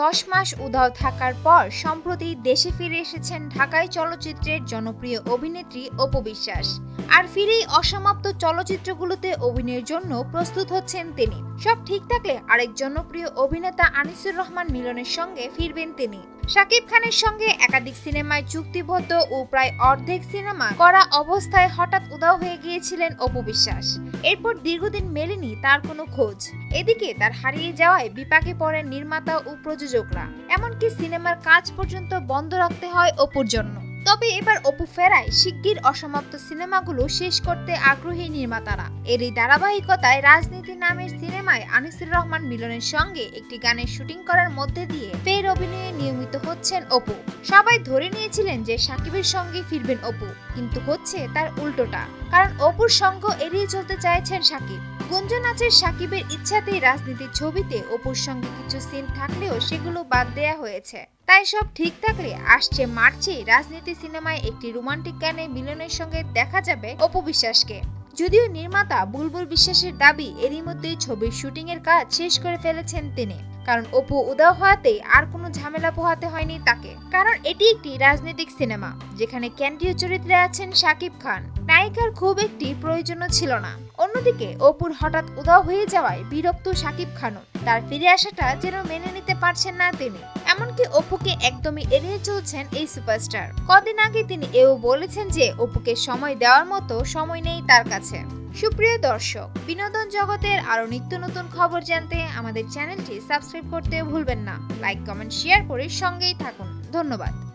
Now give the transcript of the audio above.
দশ মাস উধাও থাকার পর সম্প্রতি দেশে ফিরে এসেছেন ঢাকায় চলচ্চিত্রের জনপ্রিয় অভিনেত্রী অপু বিশ্বাস। আর ফিরেই অসমাপ্ত চলচ্চিত্রগুলোতে অভিনয়ের জন্য প্রস্তুত হচ্ছেন তিনি। সব ঠিক থাকলে আরেক জনপ্রিয় অভিনেতা আনিসুর রহমান মিলনের সঙ্গে ফিরবেন তিনি। শাকিব খানের সঙ্গে একাধিক সিনেমায় চুক্তিবদ্ধ ও প্রায় অর্ধেক সিনেমা করা অবস্থায় হঠাৎ উদাও হয়ে গিয়েছিলেন অপু বিশ্বাস। এরপর দীর্ঘদিন মেলেনি তার কোনো খোঁজ। এদিকে তার হারিয়ে যাওয়ায় বিপাকে পড়েন নির্মাতা ও প্রযোজকরা। এমনকি সিনেমার কাজ পর্যন্ত বন্ধ রাখতে হয় অপুর জন্য। তবে এবার অপু ফেরায় শিগগির অসমাপ্ত সিনেমাগুলো শেষ করতে আগ্রহী নির্মাতারা। এরই ধারাবাহিকতায় রাজনীতি নামের সিনেমায় আনিসুর রহমান মিলনের সঙ্গে একটি গানের শুটিং করার মধ্যে দিয়ে ফের অভিনয়ে নিয়মিত হচ্ছেন অপু। সবাই ধরে নিয়েছিলেন যে সাকিবের সঙ্গে ফিরবেন অপু, কিন্তু হচ্ছে তার উল্টোটা। কারণ অপুর সঙ্গ এড়িয়ে চলতে চাইছেন সাকিব। গুঞ্জন আছে সাকিবের ইচ্ছাতেই রাজনীতির ছবিতে অপুর সঙ্গে কিছু সিন থাকলেও সেগুলো বাদ দেয়া হয়েছে। তাই সব ঠিক থাকলে আসছে মার্চে রাজনীতি সিনেমায় একটি রোমান্টিক গানে মিলনের সঙ্গে দেখা যাবে অপু বিশ্বাসকে। যদিও নির্মাতা বুলবুল বিশ্বাসের দাবি, এরই মধ্যেই ছবির শুটিং এর কাজ শেষ করে ফেলেছেন তিনি। কারণ অপু উদা হওয়াতে আর কোনো ঝামেলা পোহাতে হয়নি তাকে। কারণ এটি একটি রাজনৈতিক সিনেমা, যেখানে কেন্দ্রীয় চরিত্রে আছেন শাকিব খান। নায়িকার খুব একটি প্রয়োজনও ছিল না। অন্যদিকে, অপুর হঠাৎ উদাও হয়ে যাওয়ায় বিরক্ত শাকিব খানও। তার ফিরে আসাটা যেন মেনে নিতে পারছেন না তিনি। এমনকি অপুকে একদমই এড়িয়ে চলছেন এই সুপারস্টার। কদিন আগে তিনি এও বলেছেন যে, অপুকে সময় দেওয়ার মতো সময় নেই তার কাছে। সুপ্রিয় দর্শক, বিনোদন জগতের আরও নিত্য নতুন খবর জানতে আমাদের চ্যানেলটি সাবস্ক্রাইব করতে ভুলবেন না। লাইক, কমেন্ট, শেয়ার করে সঙ্গেই থাকুন। ধন্যবাদ।